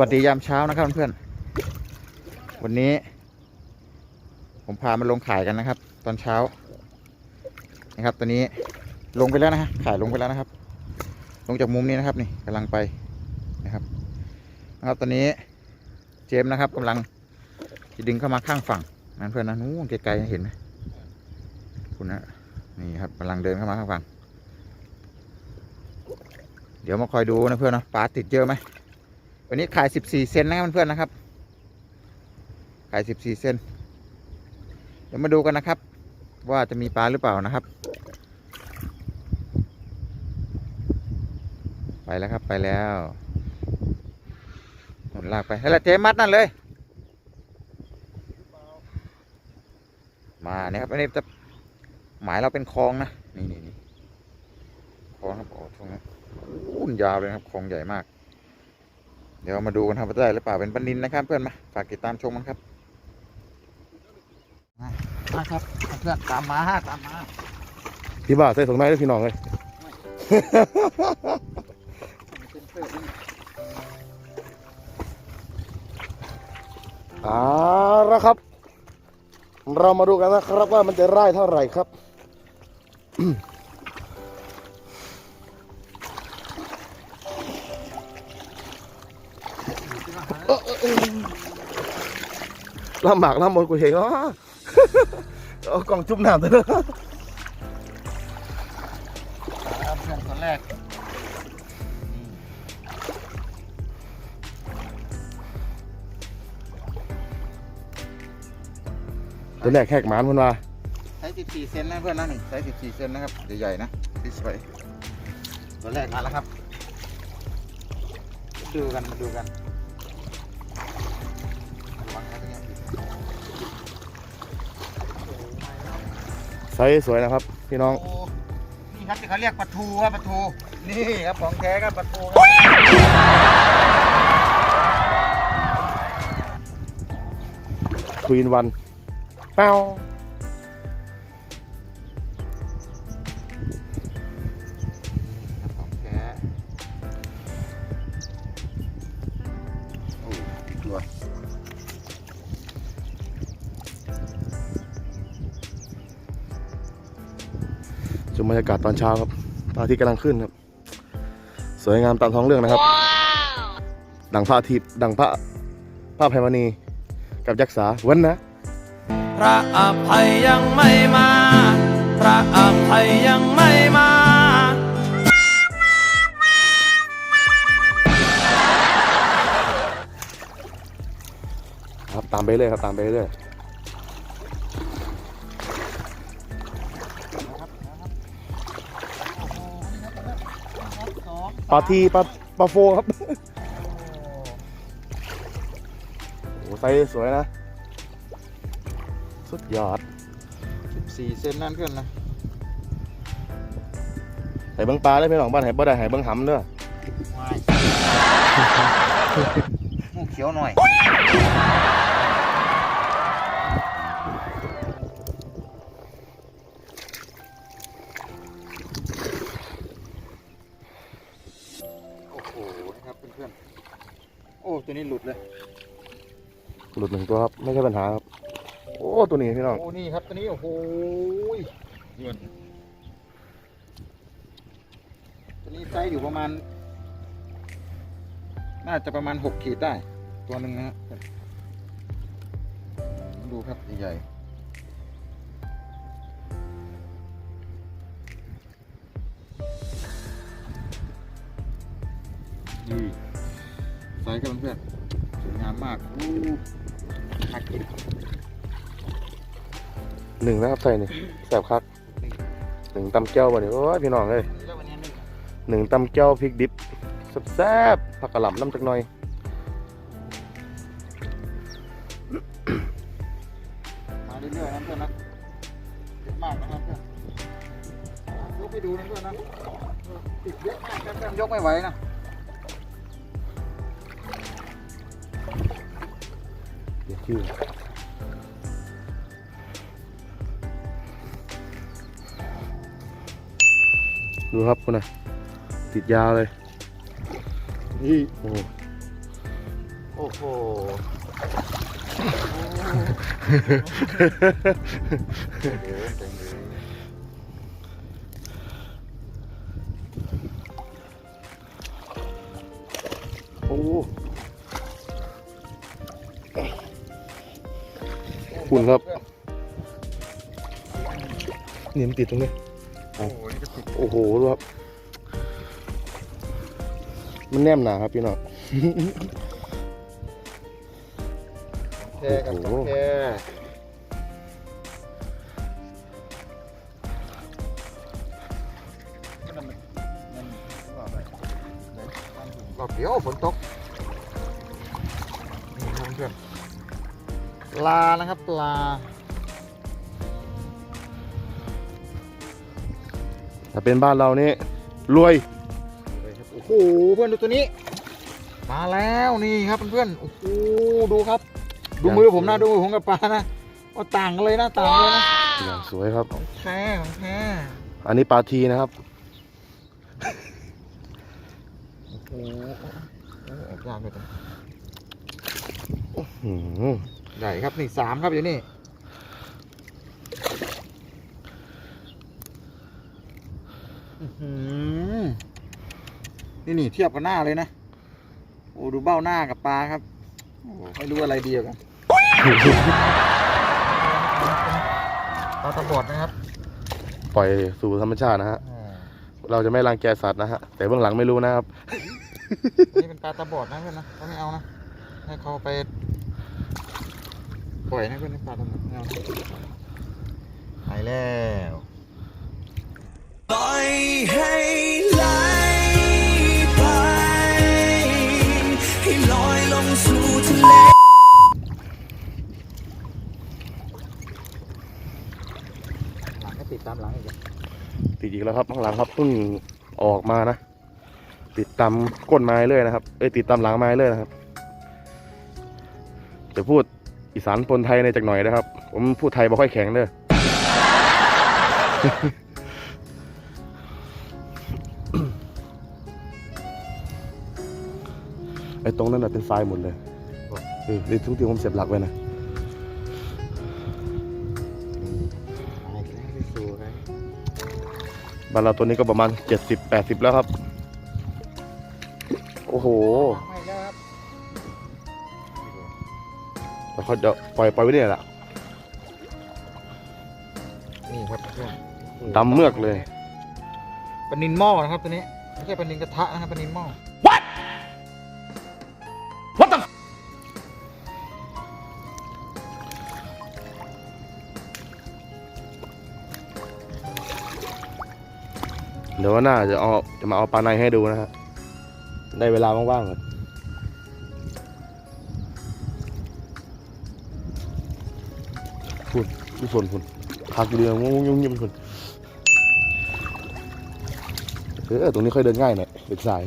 วัสดียามเช้านะครับเพื่อนๆวันนี้ ผมพามาลงขายกันนะครับ ตอนเช้า นะครับตอนนี้ลงไปแล้วนะฮะขายลงไปแล้วนะครับ ลงจากมุมนี้นะครับนี่กำลังไปนะครับ นะครับตอนนี้เจมส์นะครับกำลังจะดึงเข้ามาข้างฝั่งนั่นเพื่อนนะนู้นไกลๆเห็นไหมคุณนะนี่ครับกำลังเดินเข้ามาข้างฝั่งเดี๋ยวมาคอยดูนะเพื่อนนะปลาติดเยอะไหม วันนี้ขาย14เซนนะครับเพื่อนๆนะครับ ขาย14เซนเดี๋ยวมาดูกันนะครับ ว่าจะมีปลาหรือเปล่านะครับ ไปแล้วครับไปแล้วหนุนลากไปแหละเจมัดนั่นเลย มาเนี่ยครับอันนี้จะหมายเราเป็นคลองนะนี่นี่นี่คลองครับโอ้ช่วงนี้อุ่นยาวเลยครับคลองใหญ่มาก เดี๋ยวมาดูกันครับว่าจะได้หรือเปล่าเป็นปันนินนะครับเพื่อนมาฝากติดตามชมกันครับมามาครับเพื่อนตามมาฮะตามมาพี่บ่าวใส่ถุงในด้วยพี่น้องเลยเอาละครับ เรามาดูกันนะครับว่ามันจะได้เท่าไหร่ครับ ลำบากลำบนกูเห็นอ๋อกล่องจุ่มน้ำตัวนึงครับเพื่อนคนแรกตัวแรกแหกหมานมันว่าใช้14 เซนนะเพื่อนนะนี่ใช้14 เซนนะครับใหญ่ๆนะที่สวยตัวแรกมาแล้วครับ ดูกันมาดูกัน ไซส์สวยนะครับ พี่น้องโอ้นี่ครับที่เขาเรียกปลาทูครับปลาทู นี่ครับของแท้ครับปลาทูครับควีนวันเป้า บรรยากาศตอนเช้าครับพระอาทิตย์กำลังขึ้นครับ สวยงามตามท้องเรื่องนะครับ ดังพระอาทิตย์ดังพระพระไพมณีกับยักษ์ษาวันนะ พระอภัยยังไม่มา พระอภัยยังไม่มา ครับตามไปเรื่อยครับตามไปเรื่อย ปลาทีปลาปลาโฟครับ โอ้ไซส์สวยนะ สุดยอดสี่เซนนั่นเพื่อนนะไหเบิ้งปลาได้พี่น้องบ้านไหบ่ได้ไหเบิ้งหำเด้อวายมูเขียวหน่อย นี้หลุดเลย หลุดหนึ่งตัวครับ ไม่ใช่ปัญหาครับ โอ้ตัวนี้พี่น้อง โอ้นี่ครับตัวนี้โอ้โหเยือนตัวนี้ไซส์อยู่ประมาณ น่าจะประมาณหกขีดได้ ตัวหนึ่งนะฮะดูครับใหญ่ ซส์ครับเพื่อนๆสวยงามมากอู้หักกินหนึ่งนะครับใส่นี่แสบคักหนึ่งตำแก้วบ่เนี่ยโอ้ยพี่น้องเลยแล้ววันนี้หนึ่งหนึ่งตำแก้วพริกดิบแซ่บๆผักกะหล่ำน้ำจักหน่อยมาเรื่อยๆนะเพื่อนนะเยอะมากนะครับเพื่อนยกไปดูนะเพื่อนนะติดเยอะมากนะเพื่อนยกไม่ไหวนะ เดี๋ยวชื่อดูครับคุณนะติดยาวเลย นี่โอ้โหโอ้โห คุณครับนี่มันติดตรงนี้โอ้โหนี่ก็ติดโอ้โหดูครับมันแนมหนาครับพี่น้องแค่กับของแค่รอบเดียวฝนตก ลานะครับปลา ถ้าเป็นบ้านเรานี่รวย โอ้โหเพื่อนดูตัวนี้ มาแล้วนี่ครับเพื่อนๆโอ้โหดูครับ ดูมือผมนะดูมือผมกับปลานะว่าต่างกันเลยนะต่างกันเลยนะอย่างสวยครับของแท้ของแท้อันนี้ปลาทีนะครับ โอ้โหแอบยากเลยตัวหืม ใหญ่ครับนี่สามครับอยู่นี่อื้อหือนี่นี่เทียบกับหน้าเลยนะ โอ้ดูเบ้าหน้ากับปลาครับโอ้ไม่รู้อะไรดีกว่ากันปลาตะบอดนะครับ ปล่อยสู่ธรรมชาตินะฮะเราจะไม่รังแกสัตว์นะฮะ แต่เบื้องหลังไม่รู้นะครับ นี่เป็นปลาตะบอดนะเพื่อนนะเขาไม่เอานะ ให้เขาไป ปล่อยนะเพื่อนปลาตะบอดไม่เอาไปแล้วปล่อยให้ไหลไปให้ลอยลงสู่ทะเลหลังก็ติดตามหลังอีกอะติดอีกแล้วครับข้างหลังครับเพิ่งออกมานะ ติดตามก้นไม้เลยนะครับ เอ้ยติดตามหลังไม้เลยนะครับจะพูด อีสานปนไทยในจากหน่อยนะครับ ผมพูดไทยไม่ค่อยแข็งเลยไอ้ตรงนั้นน่ะเป็นทรายหมดเลยเออนี่ทุกที่ผมเสียบหลักไว้นะบ้านเราตัวนี้ก็ประมาณเจ็ดสิบแปดสิบแล้วครับ โอ้โห ไม่ แล้วครับแล้วเขาจะปล่อยปล่อยไว้เนี่ยแหละนี่ครับเพื่อนดำเมือกเลย ปลานินหม้อนะครับตัวนี้ไม่ใช่ปลานินกระทะนะครับปลานินหม้อเดี๋ยวว่าหน้าจะเอาจะมาเอาปลาในให้ดูนะฮะได้เวลาว่างๆเลย พี่ฝนคุณพักเดียวงงยุ่งยุ่งคุณเออตรงนี้ค่อยเดินง่ายหน่อยเด็กสาย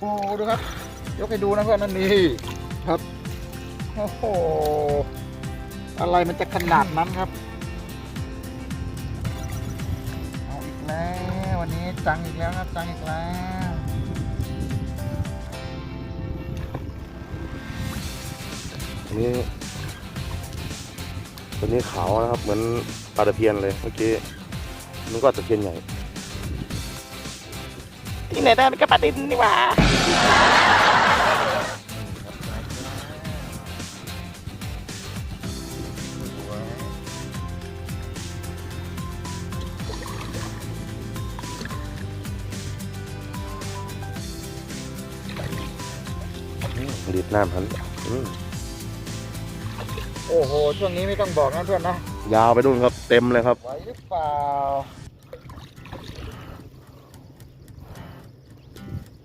โอ้โหดูครับ ยกให้ดูนะเพื่อนนั่นนี่ครับ โอ้โห อะไรมันจะขนาดนั้นครับ เอาอีกแล้ววันนี้จังอีกแล้วครับ จังอีกแล้วนี้ตัวนี้ขาวนะครับ เหมือนปลาตะเพียนเลยเมื่อกี้มันก็ตะเพียนใหญ่ ที่ไหนได้มันก็ปลาดินนี่หว่าดีดน้ำพันอืมโอ้โห ช่วงนี้ไม่ต้องบอกนะเพื่อนนะ ยาวไปนู่นครับ เต็มเลยครับ ไหวหรือเปล่า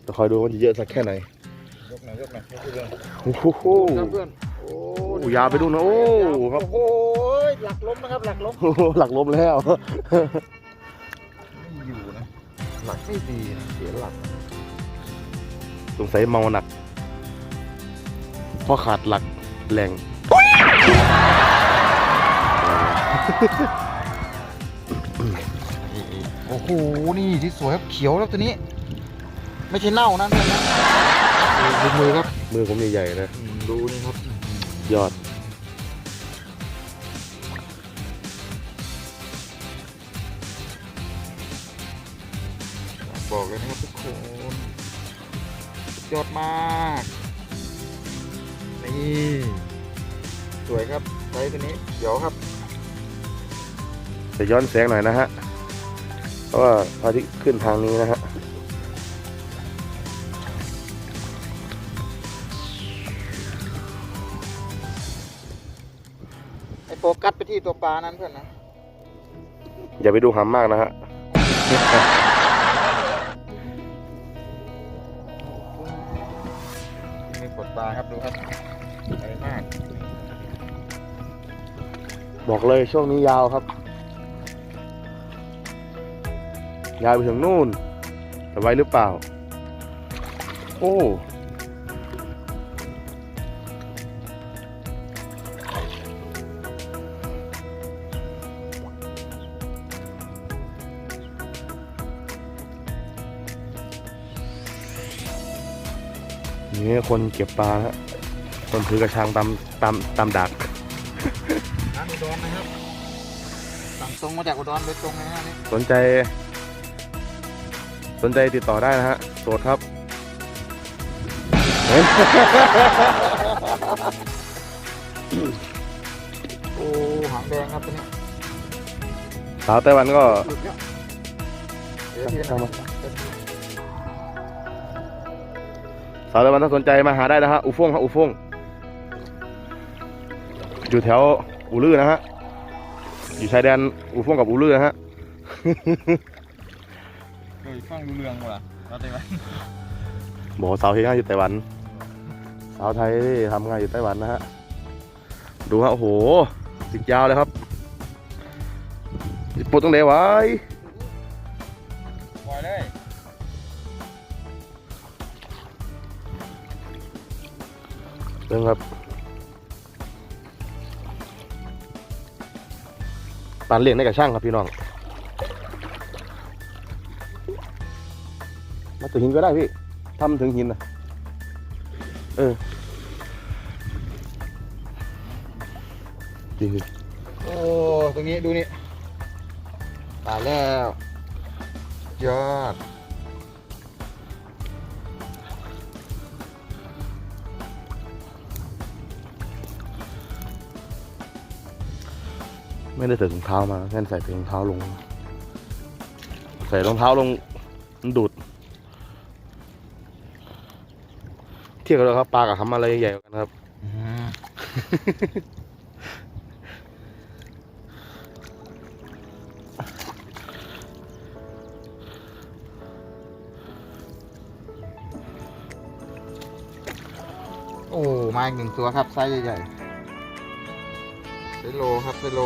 จะคอยดูว่าจะเยอะสักแค่ไหนยกหน่อยยกหน่อยยกเลยโอ้โหครับเพื่อนโอ้โอ้ยาวไปดูนะโอ้ครับโอ้โหหลักล้มนะครับหลักล้มหลักลบแล้วหลักไม่ดีนะเสียหลักสงสัยเมาหนักเพราะขาดหลักแรงโอ้โหนี่ที่สวยครับเขียวแล้วตัวนี้ ไม่ใช่เน่านะเพื่อนนะดูมือครับมือผมใหญ่ๆนะอืมดูนี่ครับ ยอด บอกเลยนะครับทุกคนสุดยอดมาก นี่ สวยครับไซส์ตัวนี้ เดี๋ยวครับ จะย้อนแสงหน่อยนะฮะ เพราะว่าพระอาทิตย์ขึ้นทางนี้นะฮะ ไอโฟกัสไปที่ตัวปลานั้นเพื่อนนะ อย่าไปดูหำมากนะฮะ มีปลดปลาครับดูครับใหญ่มาก บอกเลยช่วงนี้ยาวครับ ยาวไปถึงนู่นจะไว้หรือเปล่า โอ้ นี่คนเก็บปลาฮะคนถือกระชังตามตามตามดักร้านอุดรนะครับสั่งตรงมาจากอุดรโดยตรงเลยนะนี่สนใจ สนใจติดต่อได้นะฮะโสดครับเฮ้ยโอ้หางแดงครับตัวนี้สาวไต้หวันก็หลุดแล้วเดี๋ยวพี่นะเสาวไต้หวันถ้าสนใจมาหาได้นะฮะอูฟ่งฮะอูฟ่งอยู่แถวอูลือนะฮะอยู่ชายแดนอูฟ่งกับอูลือนะฮะเฮ้ยฟังดูเรื่องว่ะเราได้ไหมบอกว่าสาวเฮียงานอยู่ไต้หวัน สาวไทยที่ทำงานอยู่ไต้หวันนะฮะดูฮะโอ้โหสิกยาวเลยครับปวดตรงไหนไว้ เรื่องครับปานเลี้ยงได้กับช่างครับพี่น้อง มาถึงหินก็ได้พี่ทำถึงหินนะเออดีโอ้ตรงนี้ดูนี่ตายแล้วยอด ไม่ได้ใส่ถุงเท้ามาแค่ใส่ถุงเท้าลง ใส่รองเท้าลงมันดูด เทียบกันเลยครับปลากับหำอะไรใหญ่กันครับโอ้มาอีกหนึ่งตัวครับไซส์ใหญ่ๆไซโลครับไซโล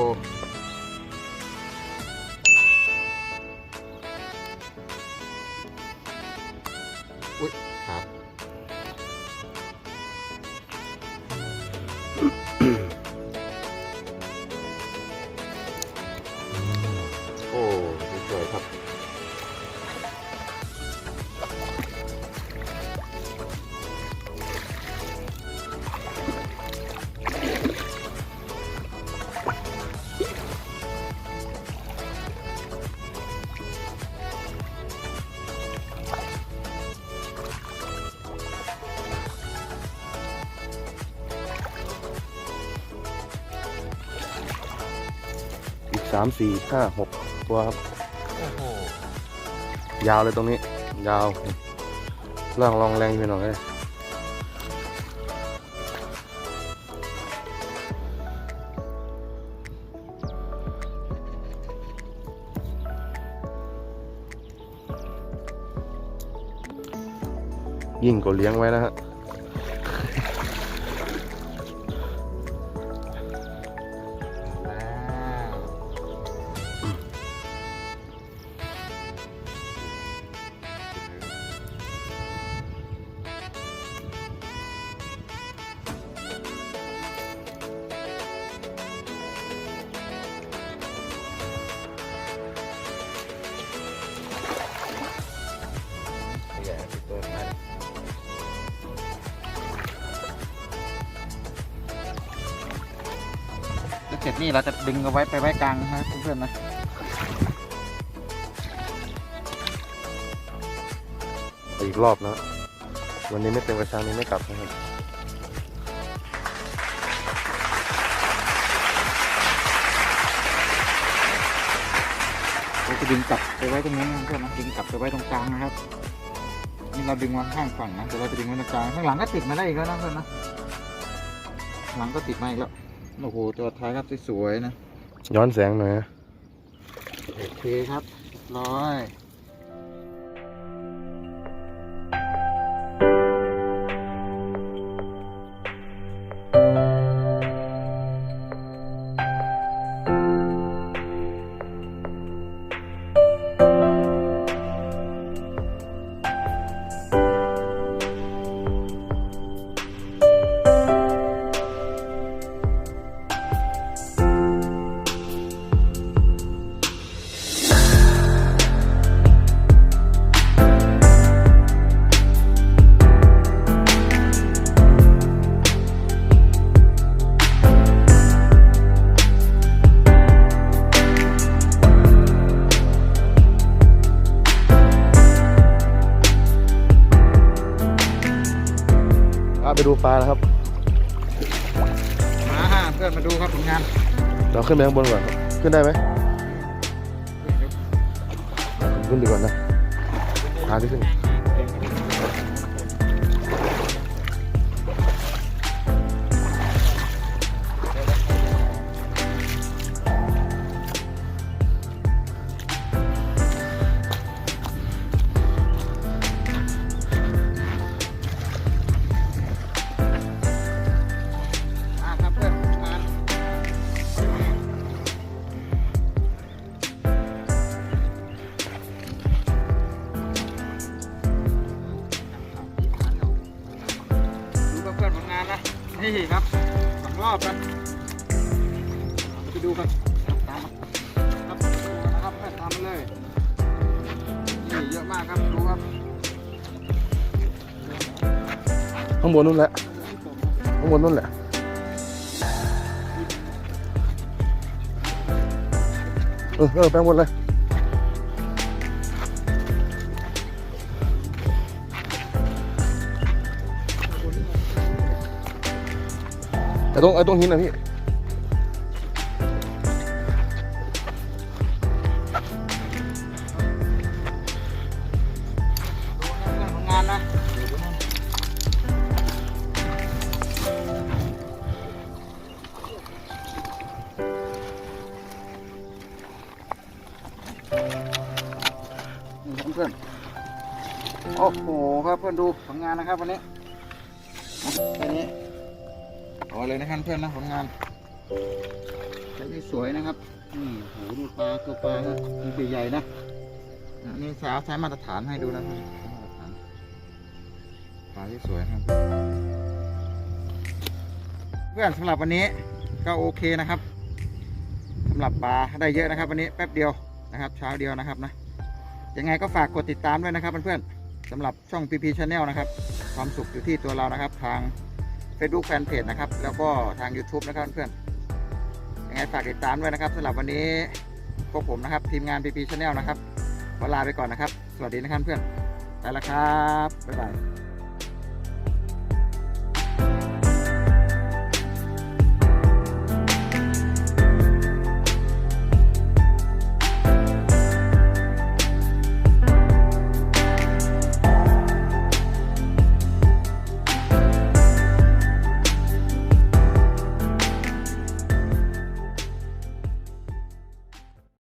ามสี่ห้าหกตัวครับ โอ้โหยาวเลยตรงนี้ ยาวล่องลองแรงไปหน่อยเลยยิ่งกว่าเลี้ยงไว้นะฮะ เสร็จนี่เราจะดึงเอาไว้ไปไว้กลางนะครับเพื่อนๆนะอีกรอบนะวันนี้ไม่เต็มกระชังนี้ไม่กลับนะครับเราจะดึงกลับไปไว้ตรงนี้นะเพื่อนนะดึงกลับไปไว้ตรงกลางนะครับนี่เราดึงมาข้างฝั่งนะเดี๋ยวเราจะดึงไว้ตรงกลางข้างหลังก็ติดมาได้อีกแล้วนะเพื่อนนะข้างหลังก็ติดมาอีกแล้ว โอ้โหจอท้ายครับสวยๆนะ ย้อนแสงหน่อยนะ โอเคครับเรียบร้อย ดูปลานะครับ มาฮะเพื่อนมาดูครับผลงานเราขึ้นไปข้างบนก่อนครับขึ้นได้ไหมขึ้นดีกว่านะหาที่ขึ้น ข้างบนนู่นแหละข้างบนนู่นแหละเออเออแปลงบนเลยไอ้ตรงไอ้ตรงหินนะพี่ นี่เพื่อนโอ้โหครับเพื่อนดูผลงานนะครับวันนี้แค่นี้เอาเลยนะครับเพื่อนนะผลงานใช้ได้สวยนะครับนี่โหดูปลาตัวปลาฮะมันใหญ่นะอะนี่สาวใช้มาตรฐานให้ดูนะครับมาตรฐานปลาที่สวยนะครับเพื่อนสำหรับวันนี้ก็โอเคนะครับสำหรับปลาได้เยอะนะครับ วันนี้แป๊บเดียว นะครับ เช้าเดียวนะครับนะยังไงก็ฝากกดติดตามด้วยนะครับเพื่อนๆสำหรับช่อง PP Channel นะครับ ความสุขอยู่ที่ตัวเรานะครับ ทาง Facebook Fanpage นะครับ แล้วก็ทาง YouTube นะครับเพื่อนๆยังไงฝากติดตามด้วยนะครับสำหรับวันนี้พวกผมนะครับ ทีมงาน PP Channel นะครับขอลาไปก่อนนะครับ สวัสดีนะครับเพื่อนไปแล้วครับบ๊ายบาย